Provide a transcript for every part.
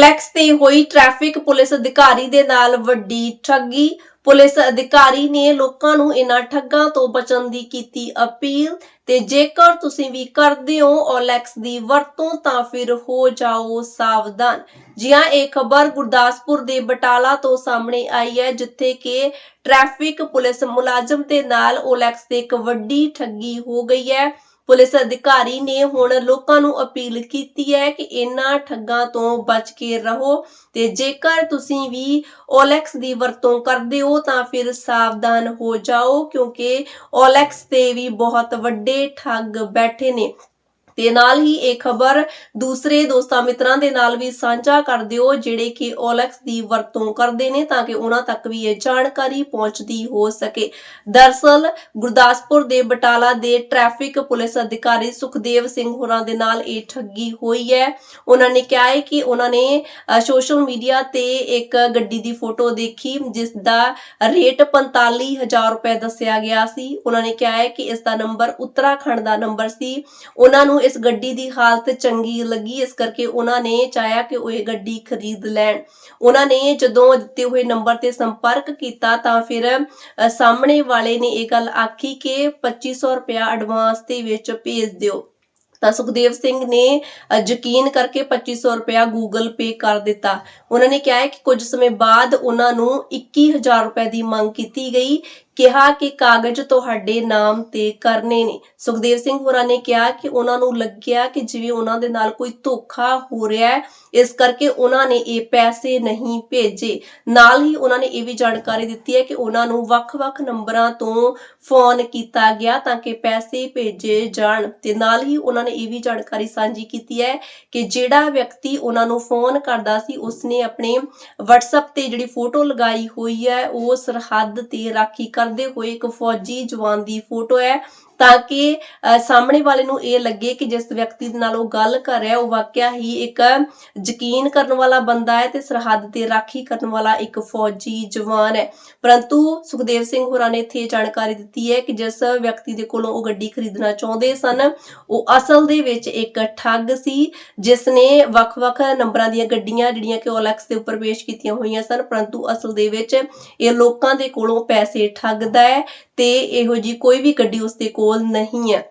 OLX ਤੇ ਹੋਈ traffic police ਅਧਿਕਾਰੀ ਦੇ ਨਾਲ ਵੱਡੀ ਠੱਗੀ। ਪੁਲਿਸ ਅਧਿਕਾਰੀ ਨੇ ਲੋਕਾਂ ਨੂੰ ਇਹਨਾਂ ਠੱਗਾਂ ਤੋਂ ਬਚਣ ਦੀ ਕੀਤੀ ਅਪੀਲ ਤੇ ਜੇਕਰ ਤੁਸੀਂ ਵੀ ਕਰਦੇ ਹੋ ਓਲੈਕਸ ਦੀ ਵਰਤੋਂ ਤਾਂ ਫਿਰ ਹੋ ਜਾਓ ਸਾਵਧਾਨ। ਜੀ ਹਾਂ ਇਹ ਖਬਰ ਗੁਰਦਾਸਪੁਰ ਦੇ ਬਟਾਲਾ ਤੋਂ ਸਾਹਮਣੇ ਆਈ ਹੈ, ਜਿੱਥੇ ਕਿ ਟ੍ਰੈਫਿਕ ਪੁਲਿਸ ਮੁਲਾਜ਼ਮ ਦੇ ਨਾਲ ਓਲੈਕਸ ਤੇ ਇੱਕ ਵੱਡੀ ਠੱਗੀ ਹੋ ਗਈ ਹੈ। ਪੁਲਿਸ ਅਧਿਕਾਰੀ ਨੇ ਹੁਣ ਲੋਕਾਂ ਨੂੰ ਅਪੀਲ ਕੀਤੀ ਹੈ ਕਿ ਇਹਨਾਂ ਠੱਗਾਂ ਤੋਂ ਬਚ ਕੇ ਰਹੋ ਤੇ ਜੇਕਰ ਤੁਸੀਂ ਵੀ ਓਲੈਕਸ ਦੀ ਵਰਤੋਂ ਕਰਦੇ ਹੋ ਤਾਂ ਫਿਰ ਸਾਵਧਾਨ ਹੋ ਜਾਓ ਕਿਉਂਕਿ ਓਲੈਕਸ ਤੇ ਵੀ ਬਹੁਤ ਵੱਡੇ ਠੱਗ ਬੈਠੇ ਨੇ। ਤੇ ਨਾਲ ਹੀ ਇਹ ਖਬਰ ਦੂਸਰੇ ਦੋਸਤਾਂ ਮਿੱਤਰਾਂ ਦੇ ਨਾਲ ਵੀ ਸਾਂਝਾ ਕਰ ਦਿਓ, ਜਿਹੜੇ ਕਿ OLX ਦੀ ਵਰਤੋਂ ਕਰਦੇ ਨੇ ਤਾਂ ਕਿ ਉਹਨਾਂ ਤੱਕ ਵੀ ਇਹ ਜਾਣਕਾਰੀ ਪਹੁੰਚਦੀ ਹੋ ਸਕੇ। ਦਰਸਲ, ਗੁਰਦਾਸਪੁਰ ਦੇ ਬਟਾਲਾ ਦੇ ਟ੍ਰੈਫਿਕ ਪੁਲਿਸ ਅਧਿਕਾਰੀ ਸੁਖਦੇਵ ਸਿੰਘ ਹੋਰਾਂ ਦੇ ਨਾਲ ਇਹ ਠੱਗੀ ਹੋਈ ਹੈ। ਉਹਨਾਂ ਨੇ ਕਿਹਾ ਹੈ ਕਿ ਉਹਨਾਂ ਨੇ ਸੋਸ਼ਲ ਮੀਡੀਆ ਤੇ ਇੱਕ ਗੱਡੀ ਦੀ ਫੋਟੋ ਦੇਖੀ, ਜਿਸ ਦਾ ਰੇਟ 45000 ਰੁਪਏ ਦੱਸਿਆ ਗਿਆ ਸੀ। ਉਹਨਾਂ ਨੇ ਕਿਹਾ ਹੈ ਕਿ ਇਸ ਦਾ ਨੰਬਰ ਉੱਤਰਾਖੰਡ ਦਾ ਨੰਬਰ ਸੀ। ਉਹਨਾਂ ਨੂੰ ਇਸ ਗੱਡੀ ਦੀ ਹਾਲਤ ਚੰਗੀ ਲੱਗੀ, ਇਸ ਕਰਕੇ ਉਹਨਾਂ ਨੇ ਚਾਹਿਆ ਕਿ ਉਹ ਇਹ ਗੱਡੀ ਖਰੀਦ ਲੈਣ। ਉਹਨਾਂ ਨੇ ਜਦੋਂ ਦਿੱਤੇ ਹੋਏ ਨੰਬਰ ਤੇ ਸੰਪਰਕ ਕੀਤਾ ਤਾਂ ਫਿਰ ਸਾਹਮਣੇ ਵਾਲੇ ਨੇ ਇਹ ਗੱਲ ਆਖੀ ਕਿ 2500 ਰੁਪਇਆ ਐਡਵਾਂਸ ਦੇ ਵਿੱਚ ਭੇਜ ਦਿਓ। ਤਾਂ ਸੁਖਦੇਵ ਸਿੰਘ ਨੇ ਯਕੀਨ ਕਰਕੇ 2500 ਰੁਪਇਆ ਗੂਗਲ ਪੇ ਕਰ ਦਿੱਤਾ। ਉਹਨਾਂ ਨੇ ਕਿਹਾ ਕਿ ਕੁਝ ਸਮੇਂ ਬਾਅਦ ਉਹਨਾਂ ਨੂੰ 21000 ਰੁਪਏ ਦੀ ਮੰਗ ਕੀਤੀ ਗਈ ਕਿਹਾ ਕਿ ਕਾਗਜ਼ ਤੁਹਾਡੇ ਨਾਮ ਤੇ ਕਰਨੇ ਨੇ। ਸੁਖਦੇਵ ਸਿੰਘ ਹੋਰਾਂ ਨੇ ਕਿਹਾ ਕਿ ਉਹਨਾਂ ਨੂੰ ਲੱਗਿਆ ਕਿ ਜਿਵੇਂ ਉਹਨਾਂ ਦੇ ਨਾਲ ਕੋਈ ਧੋਖਾ ਹੋ ਰਿਹਾ ਹੈ, ਇਸ ਕਰਕੇ ਉਹਨਾਂ ਨੇ ਇਹ ਪੈਸੇ ਨਹੀਂ ਭੇਜੇ। ਨਾਲ ਹੀ ਉਹਨਾਂ ਨੇ ਇਹ ਵੀ ਜਾਣਕਾਰੀ ਦਿੱਤੀ ਹੈ ਕਿ ਉਹਨਾਂ ਨੂੰ ਵੱਖ-ਵੱਖ ਨੰਬਰਾਂ ਤੋਂ ਫੋਨ ਕੀਤਾ ਗਿਆ ਤਾਂ ਕਿ ਪੈਸੇ ਭੇਜੇ ਜਾਣ। ਤੇ ਨਾਲ ਹੀ ਉਹਨਾਂ ਨੇ ਇਹ ਵੀ ਜਾਣਕਾਰੀ ਸਾਂਝੀ ਕੀਤੀ ਹੈ ਕਿ ਜਿਹੜਾ ਵਿਅਕਤੀ ਉਹਨਾਂ ਨੂੰ ਫੋਨ ਕਰਦਾ ਸੀ, ਉਸਨੇ ਆਪਣੇ WhatsApp ਤੇ ਜਿਹੜੀ ਫੋਟੋ ਲਗਾਈ ਹੋਈ ਹੈ, ਉਹ ਸਰਹੱਦ ਤੇ ਰਾਖੀ ਕਰਦੇ ਹੋਏ ਇੱਕ ਫੌਜੀ ਜਵਾਨ ਦੀ ਫੋਟੋ ਹੈ। ਤਾਂ ਕਿ ਸਾਹਮਣੇ ਵਾਲੇ ਨੂੰ ਇਹ ਲੱਗੇ ਕਿ ਜਿਸ ਵਿਅਕਤੀ ਦੇ ਨਾਲ ਉਹ ਗੱਲ ਕਰ ਰਿਹਾ, ਉਹ ਵਾਕਿਆ ਹੀ ਇੱਕ ਯਕੀਨ ਕਰਨ ਵਾਲਾ ਬੰਦਾ ਹੈ ਤੇ ਸਰਹੱਦ ਤੇ ਰਾਖੀ ਕਰਨ ਵਾਲਾ ਇੱਕ ਫੌਜੀ ਜਵਾਨ ਹੈ। ਪਰੰਤੂ ਸੁਖਦੇਵ ਸਿੰਘ ਹੋਰਾਂ ਨੇ ਇੱਥੇ ਜਾਣਕਾਰੀ ਦਿੱਤੀ ਹੈ ਕਿ ਜਿਸ ਵਿਅਕਤੀ ਦੇ ਕੋਲੋਂ ਉਹ ਗੱਡੀ ਖਰੀਦਣਾ ਚਾਹੁੰਦੇ ਸਨ, ਉਹ ਅਸਲ ਦੇ ਵਿੱਚ ਇੱਕ ਠੱਗ ਸੀ, ਜਿਸ ਨੇ ਵੱਖ-ਵੱਖ ਨੰਬਰਾਂ ਦੀਆਂ ਗੱਡੀਆਂ ਜਿਹੜੀਆਂ ਕਿ OLX ਦੇ ਉੱਪਰ ਪੇਸ਼ ਕੀਤੀਆਂ ਹੋਈਆਂ ਸਨ, ਪਰੰਤੂ ਅਸਲ ਦੇ ਵਿੱਚ ਇਹ ਲੋਕਾਂ ਦੇ ਕੋਲੋਂ ਪੈਸੇ ਠੱਗਦਾ ਹੈ ਤੇ ਇਹੋ ਜੀ ਕੋਈ ਵੀ ਗੱਡੀ ਉਸ ਦੇ ਕੋਲ ਨਹੀਂ ਹੈ।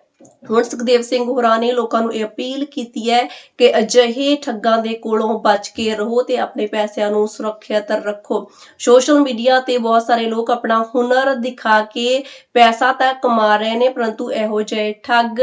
ਹੁਣ ਸੁਖਦੇਵ ਸਿੰਘ ਹੋਰਾਂ ਨੇ ਲੋਕਾਂ ਨੂੰ ਇਹ ਅਪੀਲ ਕੀਤੀ ਹੈ ਕਿ ਅਜਿਹੇ ਠੱਗਾਂ ਦੇ ਕੋਲੋਂ ਬਚ ਕੇ ਰਹੋ ਤੇ ਆਪਣੇ ਪੈਸਿਆਂ ਨੂੰ ਸੁਰੱਖਿਅਤ ਰੱਖੋ। ਸੋਸ਼ਲ ਮੀਡੀਆ ਤੇ ਬਹੁਤ ਸਾਰੇ ਲੋਕ ਆਪਣਾ ਹੁਨਰ ਦਿਖਾ ਕੇ ਪੈਸਾ ਤਾਂ ਕਮਾ ਰਹੇ ਨੇ, ਪਰੰਤੂ ਇਹੋ ਜਿਹੇ ਠੱਗ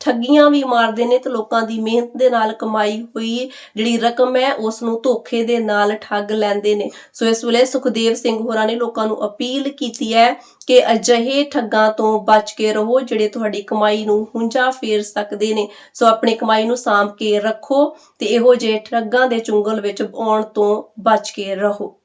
ਠੱਗੀਆਂ ਵੀ ਮਾਰਦੇ ਨੇ ਤੇ ਲੋਕਾਂ ਦੀ ਮਿਹਨਤ ਦੇ ਨਾਲ ਕਮਾਈ ਹੋਈ ਜਿਹੜੀ ਰਕਮ ਹੈ ਉਸ ਨੂੰ ਧੋਖੇ ਦੇ ਨਾਲ ਠੱਗ ਲੈਂਦੇ ਨੇ। ਸੋ ਇਸ ਵੇਲੇ ਸੁਖਦੇਵ ਸਿੰਘ ਹੋਰਾਂ ਨੇ ਲੋਕਾਂ ਨੂੰ ਅਪੀਲ ਕੀਤੀ ਹੈ ਕਿ ਅਜਿਹੇ ਠੱਗਾਂ ਤੋਂ ਬਚ ਕੇ ਰਹੋ ਜਿਹੜੇ ਤੁਹਾਡੀ ਕਮਾਈ ਨੂੰ ਹੁੰਜਾ ਫੇਰ ਸਕਦੇ ਨੇ। ਸੋ ਆਪਣੀ ਕਮਾਈ ਨੂੰ ਸਾਂਭ ਕੇ ਰੱਖੋ ਤੇ ਇਹੋ ਜਿਹੇ ਠੱਗਾਂ ਦੇ ਚੁੰਗਲ ਵਿੱਚ ਆਉਣ ਤੋਂ ਬਚ ਕੇ ਰਹੋ।